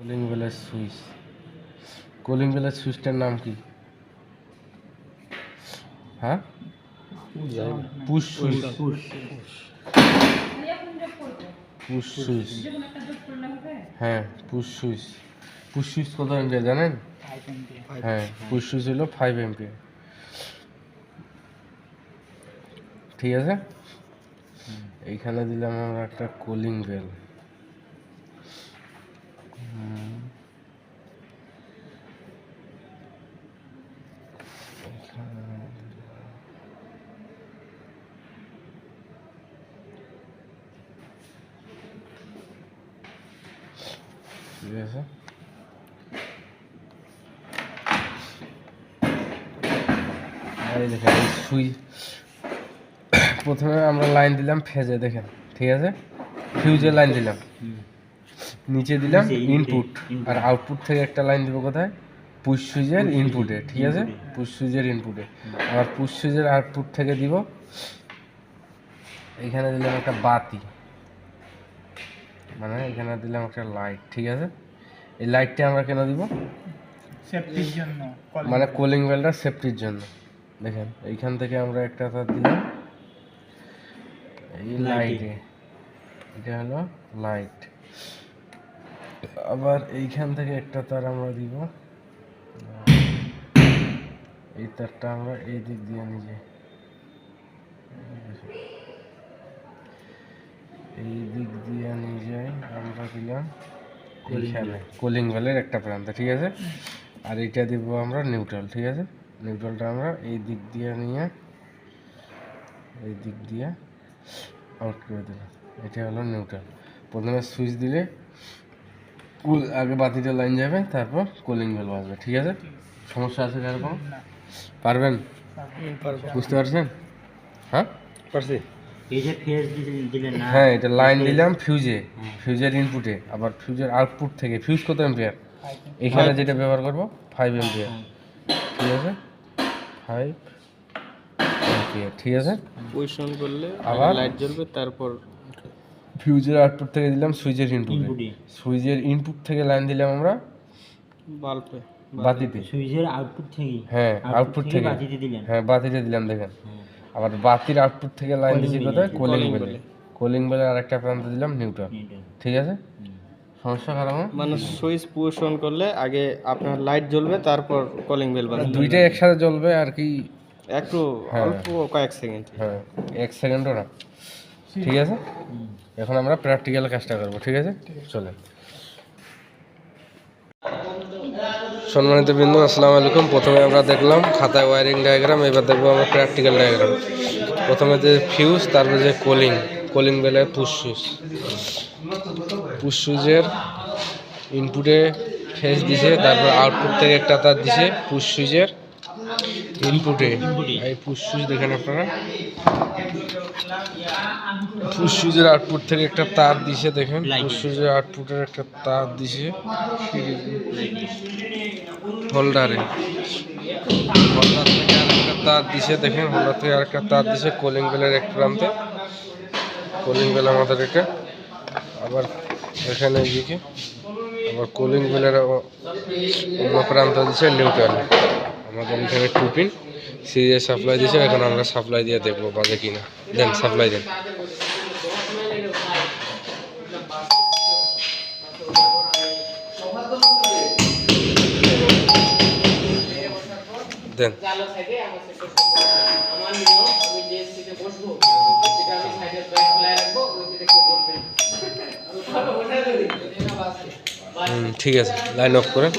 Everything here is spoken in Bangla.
কলিং বেলের সুইচ। কলিং বেলের সুইচটার নাম কি? হ্যাঁ? Push switch. Push switch. হ্যাঁ পুশ সুইচ। পুশ সুইচ কত এমপিয়ার জানেন? হ্যাঁ পুশ সুইচ হলো ফাইভ এমপিয়ার। ঠিক আছে? এইখানে দিলাম আমরা একটা কোলিং বেল। ঠিক আছে এই দেখেন সুই। প্রথমে আমরা লাইন দিলাম ফেজে দেখেন ঠিক আছে? ফিউজে লাইন দিলাম। নিচে দিলাম ইনপুট আর আউটপুট থেকে একটা লাইন দিব কোথায়? পুশ সুইচের ইনপুটে ঠিক আছে? পুশ সুইচের ইনপুটে আবার পুশ সুইচের আউটপুট থেকে দিব। এখানে দিলাম একটা বাতি। মানে এখানে দিলাম একটা লাইট ঠিক আছে? এই লাইটটা আমরা কেন দিব? সেফটির জন্য মানে কুলিং বেলটা সেফটির জন্য। দেখেন এইখান থেকে আমরা একটা তার দিলাম। এই লাইটে এটা হলো লাইট আবার এইখান থেকে একটা তার আমরা দিব। এই তারটা আমরা এই দিক দিয়ে নিয়ে এই দিক দিয়ে নিয়ে যাই আমরা দিলাম এইখানে। কুলিং বেলের একটা প্রান্ত ঠিক আছে? আর এইটা দিব আমরা নিউট্রাল ঠিক আছে? নিউট্রালটা আমরা এই দিক দিয়ে নিয়ে এই দিক দিয়ে আউট করে দিলাম। এটা হলো নিউট্রাল। প্রথমে সুইচ দিলে কুল আগে বাতিটা লাইন যাবে তারপর কুলিং বেল বাজবে ঠিক আছে? সমস্যা আছে এরকম পারবেন? বুঝতে পারছেন? হ্যাঁ? পারছি। এই যে ফেজ দিলেন না? হ্যাঁ এটা লাইন দিলাম ফিউজে ফিউজের ইনপুটে আবার ফিউজের আউটপুট থেকে। ফিউজ কত এম্পিয়ার এখানে যেটা ব্যবহার করব ফাইভ এম্পিয়ার ঠিক আছে? ফাইভ এম্পিয়ার ঠিক আছে? পজিশন করলে আবার? লাইট জ্বলবে তারপর ফিউজের আউটপুট থেকে দিলাম সুইচের ইনপুটে ইনপুটে সুইচের ইনপুট থেকে লাইন দিলাম আমরা। বাল্বে বাতিতে সুইচের আউটপুট থেকে হ্যাঁ আউটপুট থেকে বাজিতে দিলেন। হ্যাঁ বাতিতে দিলাম দেখেন। আবার বাতির আউটপুট থেকে লাইন দিয়েছি কোথায় কোলিং বেলে। কোলিং বেলে আরেকটা প্রান্ত দিলাম নিউট্রাল ঠিক আছে? সমস্যা খারাপ? মানে সুইচ পুশ অন করলে আগে আপনার লাইট জ্বলবে তারপর কলিং বেল বাজবে দুইটাই একসাথে জ্বলবে আর কি। একটু হ্যাঁ। অল্প কয়েক সেকেন্ড হ্যাঁ এক সেকেন্ডও না। ঠিক আছে? এখন আমরা প্র্যাকটিক্যাল কাজটা করব ঠিক আছে। চলেন। সম্মানিত বিন্দু, আসসালামু আলাইকুম। প্রথমে আমরা দেখলাম খাতায় ওয়ারিং ডায়াগ্রাম, এবার দেখব আমরা প্র্যাকটিক্যাল ডায়াগ্রাম। প্রথমে যে ফিউজ তারপরে যে কোলিং কোলিং বেলে পুশ সুইচ পুশ সুইচের ইনপুটে ফেস দিছে, তারপর আউটপুট থেকে একটা তার দিছে পুশ সুইচের ইনপুটে এই পুশ সুইচ দেখেন আপনারা। পুশ সুইচের আউটপুট থেকে একটা তার দিছে দেখেন। পুশ সুইচের আউটপুটের একটা তার দিছে। হোল্ডারে হোল্ডার থেকে আরেকটা তার দিছে দেখেন। হোল্ডার থেকে আরেকটা তার দিছে কোলিং বেলের এক প্রান্তে কোলিং বেল আমাদের এটা। আবার এখানে এদিকে। আবার কোলিং বেলের অন্য প্রান্ত দিছে নিউট্রাল আমাদের এখানে টু পিন সাপ্লাই দিয়েছে, এখন আমরা সাপ্লাই দিয়ে দেখব বাজে কিনা। দেন সাপ্লাই দেন। দেন। ঠিক আছে লাইন অফ করেন